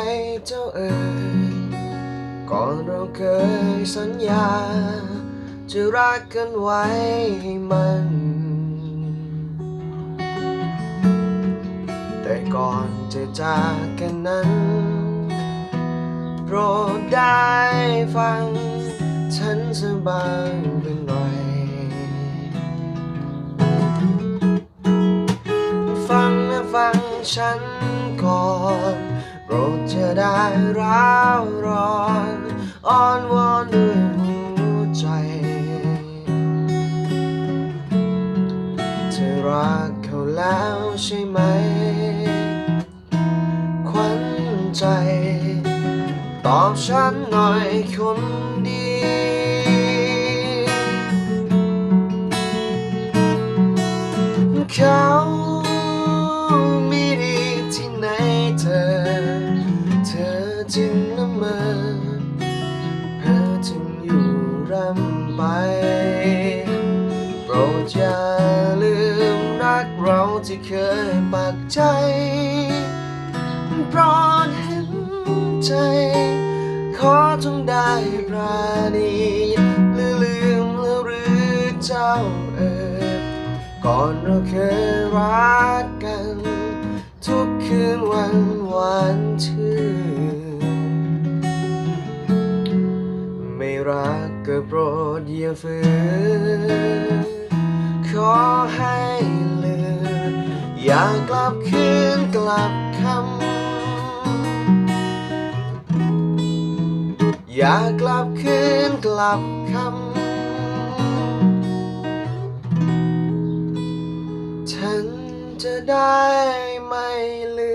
ใหญ่เจ้าเอ๋ยก่อนเราเคยสัญญา จะรักกันไว้ให้มัน แต่ก่อนจะจากกันนั้น โปรดได้ฟัง ฉันสบางเป็นหน่อย ฟังนะฟังฉันก่อน ปรดจะได้ร้าวร้อนอ้อนวอนด้วยหัวใจ เธอรักเขาแล้วใช่ไหมขวัญใจ ตอบฉันหน่อยคนดี อย่าลืมรักเราที่เคยปักใจโปรดเห็นใจ ขอจงได้ปราณีหรือลืมแล้วหรือเจ้าเอ๋ยก่อนเราเคยรักกัน ทุกคืนวันหวานชื่นไม่รักก็โปรดอย่าฝืน อย่ากลับคืนกลับคำอย่ากลับคืนกลับคำฉันจะได้ไม่ลื